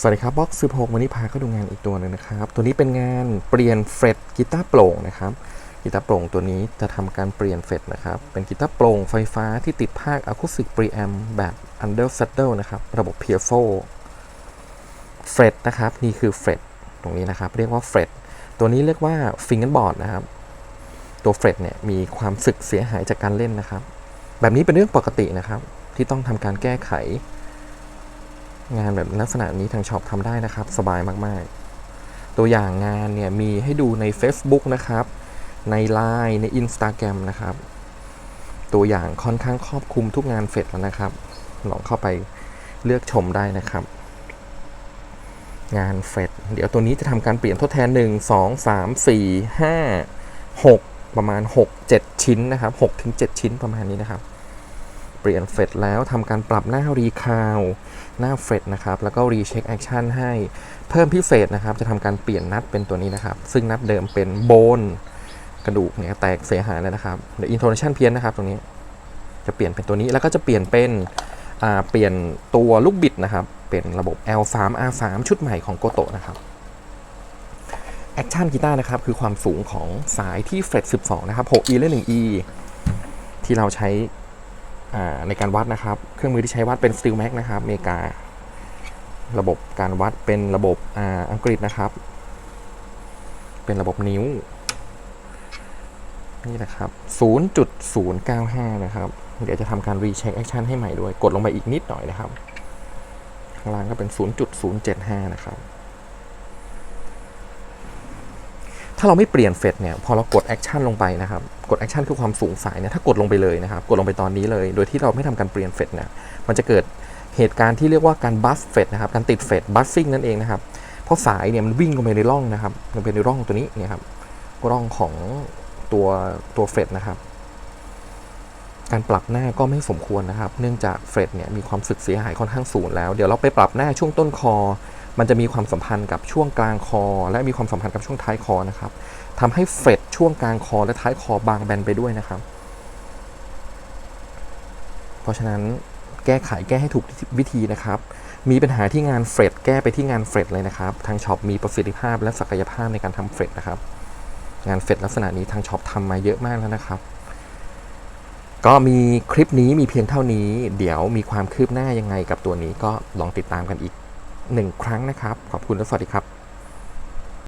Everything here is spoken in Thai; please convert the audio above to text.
สวัสดีครับบ็อกซ์16วันนี้พาเข้าดูงานอีกตัวหนึ่งนะครับ ตัวนี้เป็นงานเปลี่ยนเฟรตกีตาร์โปร่งนะครับกีตาร์โปร่งตัวนี้จะทำการเปลี่ยนเฟรตนะครับ เป็นกีตาร์โปร่งไฟฟ้าที่ติดภาคอะคูสติกปรีแอมแบบ Under Saddle นะครับ ระบบ p i e r f o เฟรตนะครับ นี่คือเฟรตตรงนี้นะครับ เรียกว่าเฟรตตัวนี้เรียกว่าฟิงเกอร์บอร์ดนะครับ ตัวเฟรตเนี่ยมีความสึกเสียหายจากการเล่นนะครับ แบบนี้เป็นเรื่องปกตินะครับ ที่ต้องทำการแก้ไข งานแบบลักษณะนี้ทางช็อปทำได้นะครับ สบายมากๆ ตัวอย่างงานเนี่ยมีให้ดูใน Facebook นะครับ ใน Line ใน Instagram นะครับ ตัวอย่างค่อนข้างครอบคลุมทุกงานเฟดแล้วนะครับลองเข้าไปเลือกชมได้นะครับ งานเฟดเดี๋ยวตัวนี้จะทำการเปลี่ยนทดแทน 1 2 3 4 5 6 ประมาณ 6 7 ชิ้นนะครับ6ถึง7ชิ้นประมาณนี้นะครับ ปลี่ยนเฟดแล้วทำการปรับหน้ารีคาวหน้าเฟดนะครับ แล้วก็รีเช็คแอคชั่นให้เพิ่มพิเศษนะครับ จะทำการเปลี่ยนนัดเป็นตัวนี้นะครับ ซึ่งนัดเดิมเป็นโบนกระดูกเนี่ยแตกเสียหายแล้วนะครับเดี๋ยวอินโทรเนชันเพี้ยนนะครับตรงนี้จะเปลี่ยนเป็นตัวนี้แล้วก็จะเปลี่ยนเป็นเปลี่ยนตัวลูกบิดนะครับ เป็นระบบ L3 R3 ชุดใหม่ของโกโตนะครับแอคชั่นกีตาร์นะครับคือความสูงของสายที่เฟรต12 นะครับ 6E และ 1E ที่เราใช้ ในการวัดนะครับ เครื่องมือที่ใช้วัดเป็น Steel Max นะครับอเมริการะบบการวัดเป็นระบบออังกฤษนะครับ เป็นระบบนิ้ว นี่นะครับ 0.095 นะครับ เดี๋ยวจะทำการรีเช็คแอคชั่นให้ใหม่ด้วย กดลงไปอีกนิดหน่อยนะครับ ข้างล่างก็เป็น 0.075 นะครับ ถ้าเราไม่เปลี่ยนเฟดเนี่ยพอเรากดแอคชั่นลงไปนะครับกดแอคชั่นคือความสูงสายเนี่ยถ้ากดลงไปเลยนะครับกดลงไปตอนนี้เลย โดยที่เราไม่ทำการเปลี่ยนเฟดเนี่ยมันจะเกิดเหตุการณ์ที่เรียกว่าการบัสเฟดนะครับการติดเฟดบัสซิ่งนั่นเองนะครับเพราะสายเนี่ยมันวิ่งลงไปในร่องนะครับมันเป็นในร่องตัวนี้เนี่ยครับร่องของตัวตัวเฟดนะครับการปรับหน้าก็ไม่สมควรนะครับ เนื่องจากเฟรดเนี่ยมีความสึกเสียหายค่อนข้างสูงแล้ว เดี๋ยวเราไปปรับหน้าช่วงต้นคอ มันจะมีความสัมพันธ์กับช่วงกลางคอ และมีความสัมพันธ์กับช่วงท้ายคอนะครับทำให้เฟดช่วงกลางคอและท้ายคอบางแบนไปด้วยนะครับ เพราะฉะนั้นแก้ไขแก้ให้ถูกวิธีนะครับ มีปัญหาที่งานเฟดแก้ไปที่งานเฟดเลยนะครับ ทางช็อปมีประสิทธิภาพและศักยภาพในการทำเฟดนะครับ งานเฟดลักษณะนี้ทางช็อปทำมาเยอะมากแล้วนะครับก็มีคลิปนี้มีเพียงเท่านี้ เดี๋ยวมีความคืบหน้ายังไงกับตัวนี้ก็ลองติดตามกันอีก หนึ่งครั้งนะครับ ขอบคุณและสวัสดีครับ